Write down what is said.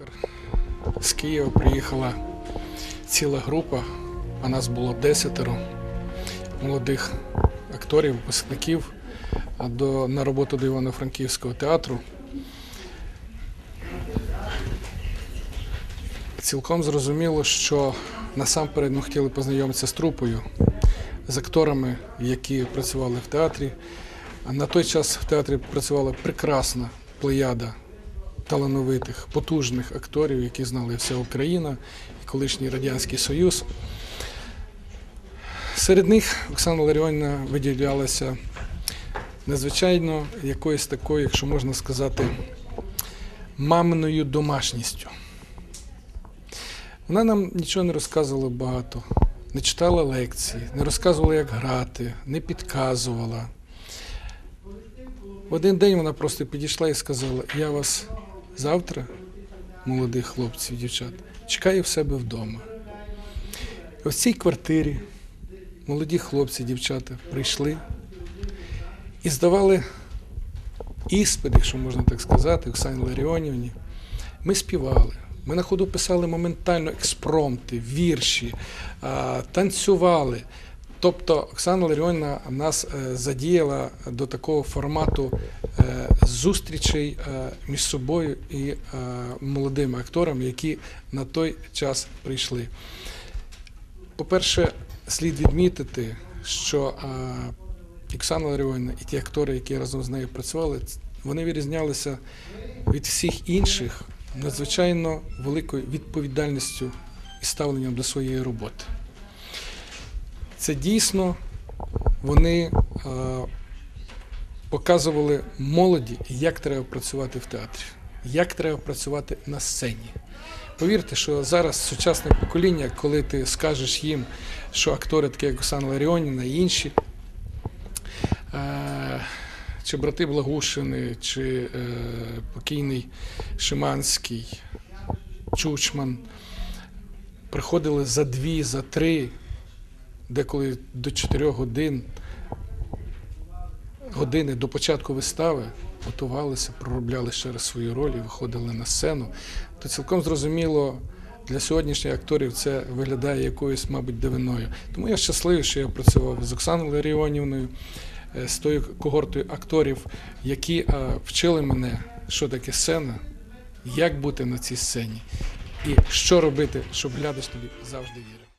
театр. З Києва приїхала ціла група, а нас було десятеро молодих акторів, випускників до, на роботу до Івано-Франківського театру. Цілком зрозуміло, що насамперед ми хотіли познайомитися з трупою, з акторами, які працювали в театрі. На той час в театрі працювала прекрасна плеяда талановитих, потужних акторів, які знали вся Україна і колишній Радянський Союз. Серед них Оксана Ларіонівна виділялася надзвичайно якоюсь такою, якщо можна сказати, маминою домашністю. Вона нам нічого не розказувала багато, не читала лекції, не розказувала, як грати, не підказувала. В один день вона просто підійшла і сказала: Я вас завтра, молодих хлопців, дівчат, чекаю в себе вдома. І в цій квартирі молоді хлопці, дівчата прийшли і здавали іспит, якщо можна так сказати, Оксані Ларіонівні. Ми співали. Ми на ходу писали моментально експромти, вірші, танцювали. Тобто Оксана Ларіонівна нас е, задіяла до такого формату зустрічей е, між собою і е, молодими акторами, які на той час прийшли. По-перше, слід відмітити, що е, Оксана Ларіонівна і ті актори, які разом з нею працювали, вони відрізнялися від всіх інших надзвичайно великою відповідальністю і ставленням до своєї роботи. Це дійсно вони е, показували молоді, як треба працювати в театрі, як треба працювати на сцені. Повірте, що зараз сучасне покоління, коли ти скажеш їм, що актори, такі як Оксана Ларіоніна і інші, е, чи брати Благушини, чи е, покійний Шиманський, Чучман, приходили за дві, за три, деколи до чотирьох годин, години до початку вистави готувалися, проробляли ще раз свої ролі, виходили на сцену, то цілком зрозуміло. Для сьогоднішніх акторів це виглядає якоюсь, мабуть, дивиною. Тому я щасливий, що я працював з Оксаною Ларіонівною, е, з тою когортою акторів, які е, вчили мене, що таке сцена, як бути на цій сцені, і що робити, щоб глядач тобі завжди вірив.